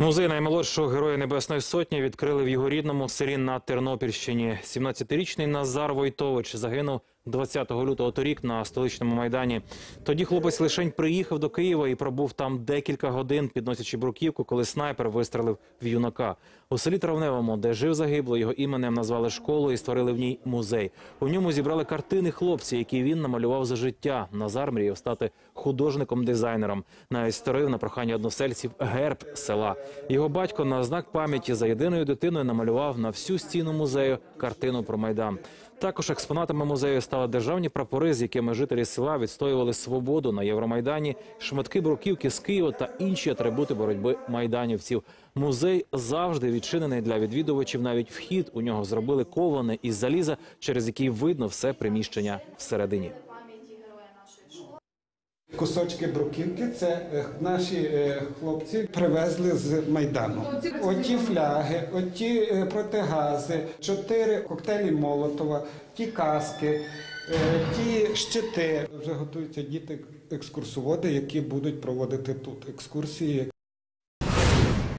Музей наймолодшого героя Небесної Сотні відкрили в його рідному селі на Тернопільщині. 17-річний Назар Войтович загинув 20 лютого торік на столичному майдані. Тоді хлопець лишень приїхав до Києва і пробув там декілька годин, підносячи бруківку, коли снайпер вистрелив в юнака. У селі Травневому, де жив загибло, його іменем назвали школу і створили в ній музей. У ньому зібрали картини хлопці, які він намалював за життя. Назар мріяв стати художником-дизайнером. Навіть створив на прохання односельців герб села. Його батько на знак пам'яті за єдиною дитиною намалював на всю стіну музею картину про майдан. Також експонатами музею стали державні прапори, з якими жителі села відстоювали свободу на Євромайдані, шматки бруківки з Києва та інші атрибути боротьби майданівців. Музей завжди відчинений для відвідувачів. Навіть вхід у нього зробили ковани із заліза, через який видно все приміщення всередині. Кусочки бруківки це е, наші е, хлопці привезли з майдану. Оті фляги, оті е, протигази, чотири коктейлі Молотова, ті каски, ті щити. Вже готуються діти екскурсоводи, які будуть проводити тут екскурсії.